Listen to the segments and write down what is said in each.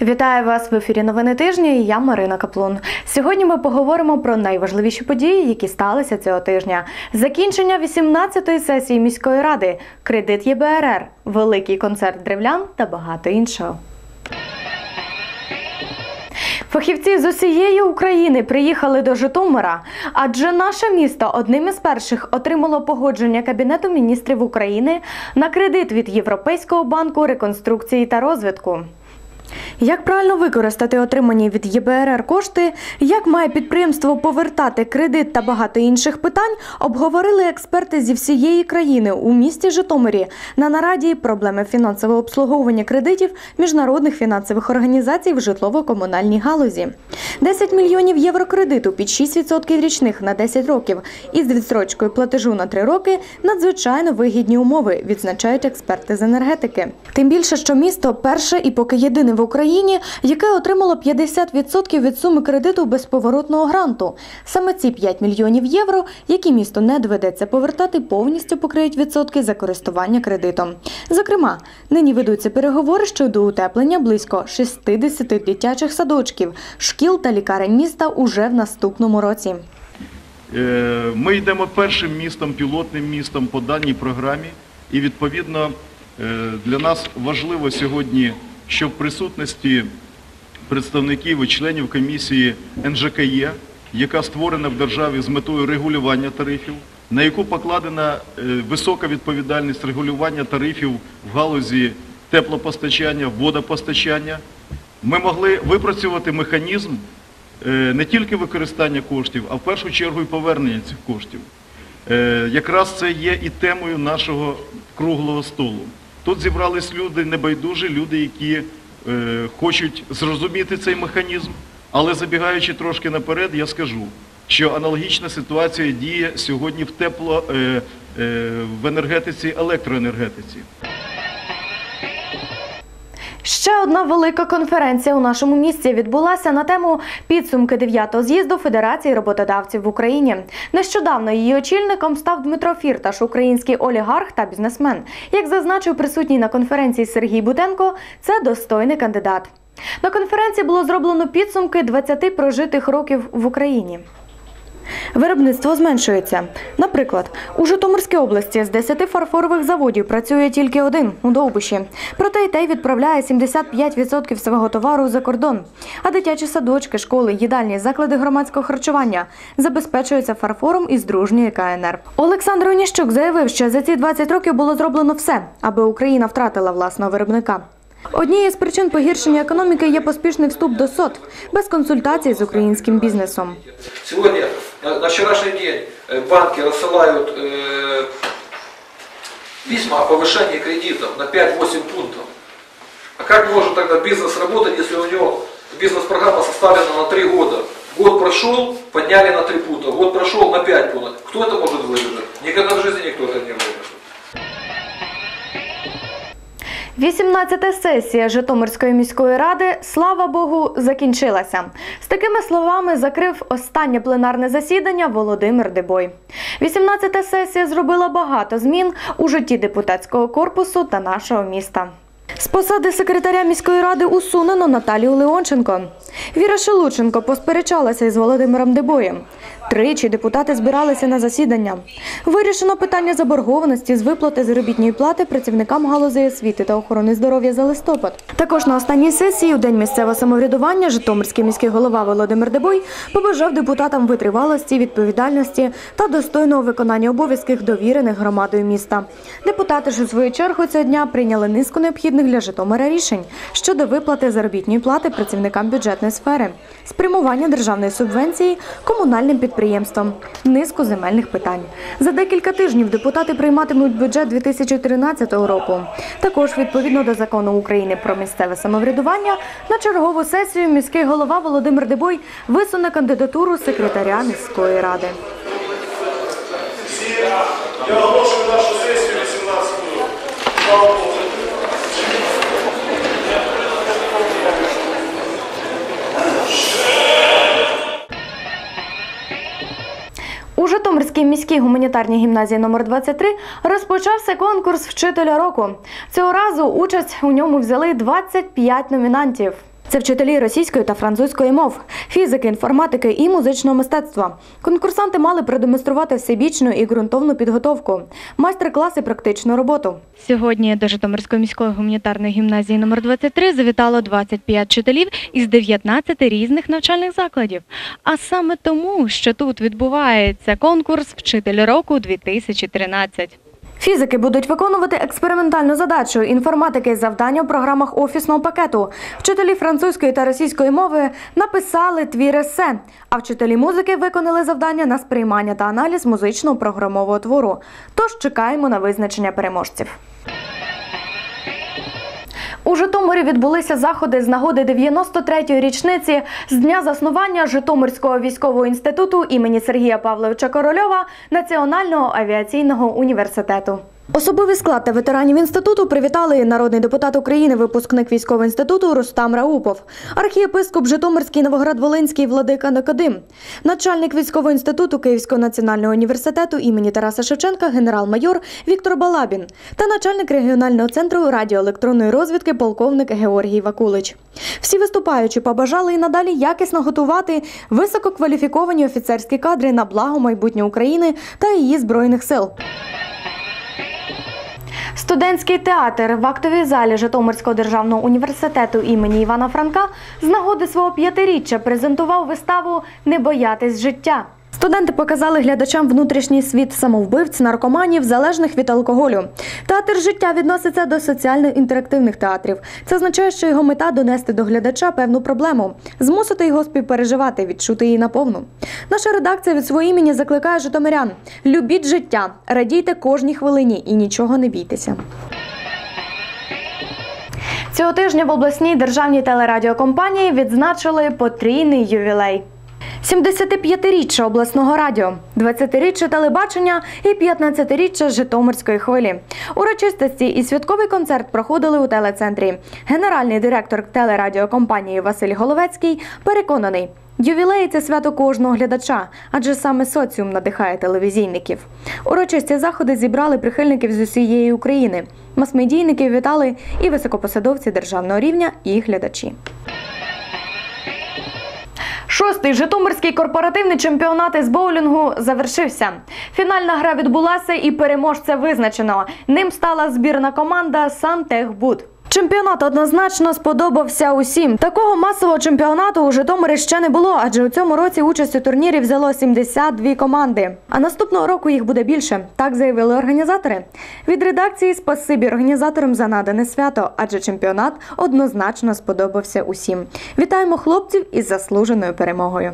Вітаю вас в ефірі Новини тижня. і Я Марина Каплун. Сьогодні ми поговоримо про найважливіші події, які сталися цього тижня. Закінчення 18-ї сесії міської ради, кредит ЄБРР, великий концерт древлян та багато іншого. Фахівці з усієї України приїхали до Житомира, адже наше місто одним із перших отримало погодження Кабінету міністрів України на кредит від Європейського банку реконструкції та розвитку. Як правильно використати отримані від ЄБРР кошти, як має підприємство повертати кредит та багато інших питань, обговорили експерти зі всієї країни у місті Житомирі на нараді проблеми фінансового обслуговування кредитів міжнародних фінансових організацій в житлово-комунальній галузі. 10 мільйонів євро кредиту під 6% річних на 10 років із відстрочкою платежу на 3 роки надзвичайно вигідні умови, відзначають експерти з енергетики. Тим більше, що місто перше і поки єдине в Україні, яке отримало 50% від суми кредиту безповоротного гранту. Саме ці 5 мільйонів євро, які місто не доведеться повертати, повністю покриють відсотки за користування кредитом. Зокрема, нині ведуться переговори щодо утеплення близько 60 дитячих садочків, шкіл та лікарень міста уже в наступному році. Е, Ми йдемо першим містом, пілотним містом по даній програмі, і відповідно е, для нас важливо сьогодні, щоб в присутності представників і членів комісії НЖКЄ, яка створена в державі з метою регулювання тарифів, на яку покладена е, висока відповідальність регулювання тарифів в галузі теплопостачання, водопостачання, ми могли випрацювати механізм е, не тільки використання коштів, а в першу чергу і повернення цих коштів. Е, Якраз це є і темою нашого круглого столу. Тут зібрались люди небайдужі, люди, які е, хочуть зрозуміти цей механізм, але забігаючи трошки наперед, я скажу, що аналогічна ситуація діє сьогодні в тепло, е, е, в енергетиці, електроенергетиці. Ще одна велика конференція у нашому місті відбулася на тему підсумки 9-го з'їзду Федерації роботодавців в Україні. Нещодавно її очільником став Дмитро Фірташ, український олігарх та бізнесмен. Як зазначив присутній на конференції Сергій Бутенко, це достойний кандидат. На конференції було зроблено підсумки 20 прожитих років в Україні. Виробництво зменшується. Наприклад, у Житомирській області з 10 фарфорових заводів працює тільки один у Довбиші. Проте й той відправляє 75% свого товару за кордон. А дитячі садочки, школи, їдальні, заклади громадського харчування забезпечуються фарфором із дружньої КНР. Олександр Оніщук заявив, що за ці 20 років було зроблено все, аби Україна втратила власного виробника. Однією з причин погіршення економіки є поспішний вступ до СОТ без консультацій з українським бізнесом. Сегодня, на вчерашний день, банки рассылают письма о повышении кредитов на 5-8 пунктов. А как может тогда бизнес работать, если у него бизнес-программа составлена на 3 года? Год прошел, подняли на 3 пункта, год прошел на 5 пунктов. Кто это может выдержать? Никогда в жизни никто это не выдержит. 18-та сесія Житомирської міської ради, слава Богу, закінчилася. З такими словами закрив останнє пленарне засідання Володимир Дебой. 18-та сесія зробила багато змін у житті депутатського корпусу та нашого міста. З посади секретаря міської ради усунено Наталію Леонченко. Віра Шелученко посперечалася із Володимиром Дебоєм. Тричі депутати збиралися на засідання. Вирішено питання заборгованості з виплати заробітної плати працівникам галузі освіти та охорони здоров'я за листопад. Також на останній сесії у день місцевого самоврядування Житомирський міський голова Володимир Дебой побажав депутатам витривалості, відповідальності та достойного виконання обов'язків довірених громадою міста. Депутати ж у свою чергу цього дня прийняли низку необхідних для Житомира рішень щодо виплати заробітної плати працівникам бюджетної сфери, спрямування державної субвенції комунальним підприємствам, низку земельних питань. За декілька тижнів депутати прийматимуть бюджет 2013 року. Також відповідно до закону України про місцеве самоврядування на чергову сесію міський голова Володимир Дебой висуне кандидатуру секретаря міської ради. Я оголошую нашу сесію міській гуманітарній гімназії номер 23 розпочався конкурс вчителя року. Цього разу участь у ньому взяли 25 номінантів. Це вчителі російської та французької мов, фізики, інформатики і музичного мистецтва. Конкурсанти мали продемонструвати всебічну і ґрунтовну підготовку, майстер-класи, практичну роботу. Сьогодні до Житомирської міської гуманітарної гімназії номер 23 завітало 25 вчителів із 19 різних навчальних закладів. А саме тому, що тут відбувається конкурс Вчитель року 2013. Фізики будуть виконувати експериментальну задачу інформатики завдання у програмах офісного пакету. Вчителі французької та російської мови написали твір есе, а вчителі музики виконали завдання на сприймання та аналіз музичного програмового твору. Тож чекаємо на визначення переможців. У Житомирі відбулися заходи з нагоди 93-ї річниці з дня заснування Житомирського військового інституту імені Сергія Павловича Корольова Національного авіаційного університету. Особовий склад та ветеранів інституту привітали народний депутат України, випускник військового інституту Рустам Раупов, архієпископ Житомирський Новоград-Волинський Владика Никодим, начальник військового інституту Київського національного університету імені Тараса Шевченка, генерал-майор Віктор Балабін та начальник регіонального центру радіоелектронної розвідки полковник Георгій Вакулич. Всі виступаючі побажали і надалі якісно готувати висококваліфіковані офіцерські кадри на благо майбутнє України та її збройних сил. Студентський театр в актовій залі Житомирського державного університету імені Івана Франка з нагоди свого п'ятиріччя презентував виставу Не боятись життя. Студенти показали глядачам внутрішній світ самовбивць, наркоманів, залежних від алкоголю. Театр життя відноситься до соціально-інтерактивних театрів. Це означає, що його мета донести до глядача певну проблему, змусити його співпереживати, відчути її наповну. Наша редакція від свого імені закликає житомирян: любіть життя, радійте кожній хвилині і нічого не бійтеся. Цього тижня в обласній державній телерадіокомпанії відзначили потрійний ювілей. 75-річчя обласного радіо, 20-річчя телебачення і 15-річчя Житомирської хвилі. Урочистості і святковий концерт проходили у телецентрі. Генеральний директор телерадіокомпанії Василь Головецький переконаний. Ювілей це свято кожного глядача, адже саме соціум надихає телевізійників. Урочисті заходи зібрали прихильників з усієї України. Масмедійників вітали і високопосадовці державного рівня, і глядачі. Шостий Житомирський корпоративний чемпіонат із боулінгу завершився. Фінальна гра відбулася і переможця визначено. Ним стала збірна команда Сантехбуд. Чемпіонат однозначно сподобався усім. Такого масового чемпіонату у Житомирі ще не було, адже у цьому році участь у турнірі взяло 72 команди. А наступного року їх буде більше. Так заявили організатори. Від редакції спасибі організаторам за надане свято, адже чемпіонат однозначно сподобався усім. Вітаємо хлопців із заслуженою перемогою.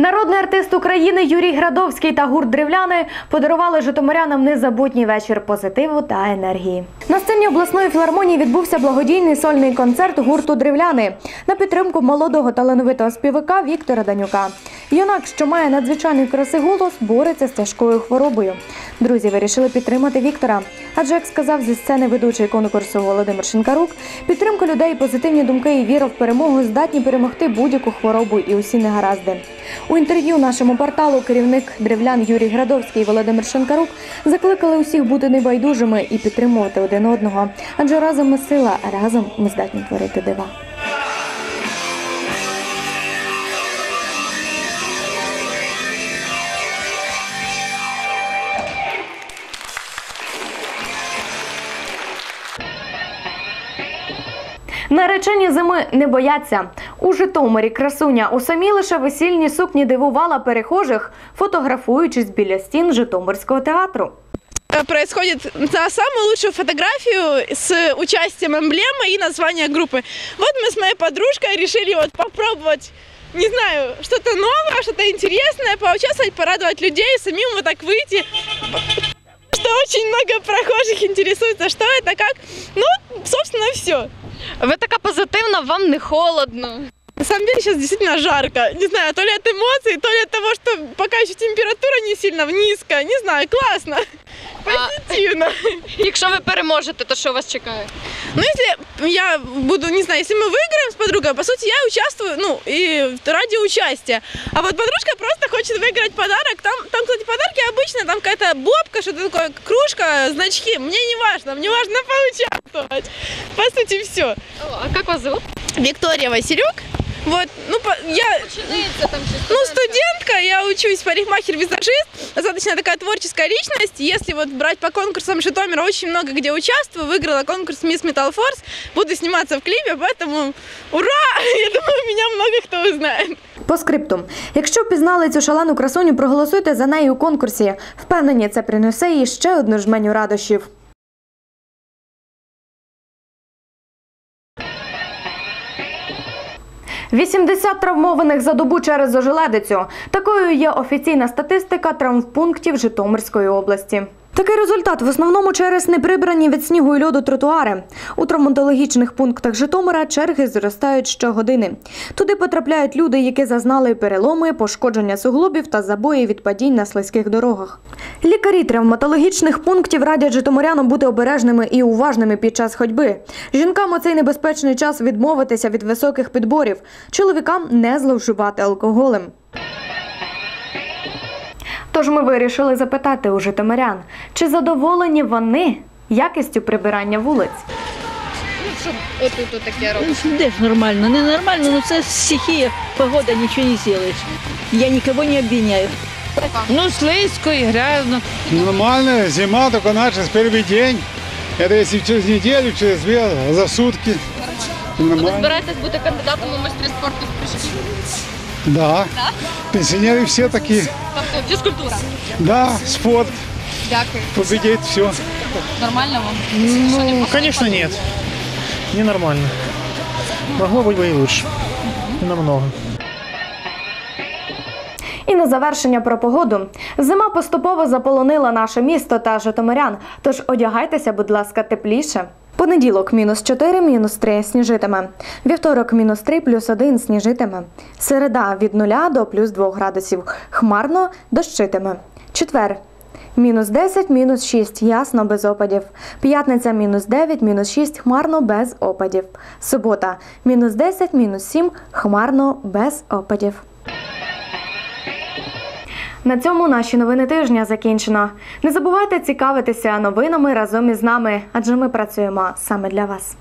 Народний артист України Юрій Градовський та гурт Древляни подарували житомирянам незабутній вечір позитиву та енергії. На сцені обласної філармонії відбувся благодійний сольний концерт гурту Древляни на підтримку молодого талановитого співака Віктора Данюка. Юнак, що має надзвичайний краси голос, бореться з тяжкою хворобою. Друзі вирішили підтримати Віктора. Адже, як сказав зі сцени ведучий конкурсу Володимир Шинкарук, підтримка людей, позитивні думки і віра в перемогу здатні перемогти будь-яку хворобу і усі негаразди. У інтерв'ю нашому порталу керівник древлян Юрій Градовський і Володимир Шинкарук закликали усіх бути небайдужими і підтримувати один одного. Адже разом ми сила, а разом ми здатні творити дива. Наречені зими не бояться. У Житомирі красуня у самій лише весільній сукні дивувала перехожих, фотографуючись біля стін Житомирського театру. Э, происходит на самую лучшую фотографию с участием эмблемы и названия группы. Вот мы с моей подружкой решили вот попробовать, не знаю, что-то новое, что-то интересное, поучаствовать, порадовать людей, самим вот так выйти. Что очень много прохожих интересуется, что это, как. Ну, собственно, все. Ви така позитивна, вам не холодно. На самом деле сейчас действительно жарко. Не знаю, то ли от эмоций, то ли от того, что пока еще температура не сильно низкая. Не знаю, классно. Позитивно. Якщо ви переможете, то що вас чекає? Ну, если я буду, не знаю, если мы выиграем с подругой, по сути, я участвую, ну, и ради участия. А вот подружка просто хочет выиграть подарок. Там, там кстати, подарки обычно, там какая-то бобка, что-то такое, кружка, значки. Мне не важно, мне важно поучаствовать. По сути, все. А як вас зовут? Виктория Василюк. Вот, ну, по- я там ну, студентка, я учусь парикмахер-визажист, достаточно такая творческая личность. Если вот брать по конкурсам Житомира, очень много где участвую. Выиграла конкурс Miss Metal Force, буду сниматься в клипе, поэтому ура! Я думаю, меня много кто узнает. По скрипту. Якщо впізнали цю шалену красуню, проголосуйте за неї у конкурсі. Впевнені, це принесе їй ще одну жменю радощів. «80 травмованих за добу через ожеледицю. Такою є офіційна статистика травмпунктів Житомирської області. Такий результат в основному через неприбрані від снігу і льоду тротуари. У травматологічних пунктах Житомира черги зростають щогодини. Туди потрапляють люди, які зазнали переломи, пошкодження суглобів та забої від падінь на слизьких дорогах. Лікарі травматологічних пунктів радять житомирянам бути обережними і уважними під час ходьби. Жінкам у цей небезпечний час відмовитися від високих підборів, чоловікам не зловживати алкоголем. Тож ми вирішили запитати у житомирян, чи задоволені вони якістю прибирання вулиць. Щоб отут таке робити. Ну, Де ж нормально? Ненормально, ну це стихія, погода, нічого не зробиш. Я нікого не обвиняю. Ну, слизько і грязно. Нормально, зима только началась, первый день. Это если через неделю, через две, а за сутки. Ви Нормально. збираєтесь бути кандидатом у майстри спорту в прыжки? Да. Пенсионеры все такие. Тобто фізкультура. Да, спорт, Дякую. победить все. Нормально вам? Ну, конечно, нет. Ненормально. Могло быть бы и лучше. Намного. І на завершення про погоду. Зима поступово заполонила наше місто та житомирян, тож одягайтеся, будь ласка, тепліше. Понеділок мінус 4, мінус 3 сніжитиме. Вівторок мінус 3, плюс 1 сніжитиме. Середа від 0 до плюс 2 градусів. Хмарно дощитиме. Четвер. Мінус 10, мінус 6, ясно, без опадів. П'ятниця мінус 9, мінус 6, хмарно, без опадів. Субота мінус 10, мінус 7, хмарно, без опадів. На цьому наші новини тижня закінчено. Не забувайте цікавитися новинами разом із нами, адже ми працюємо саме для вас.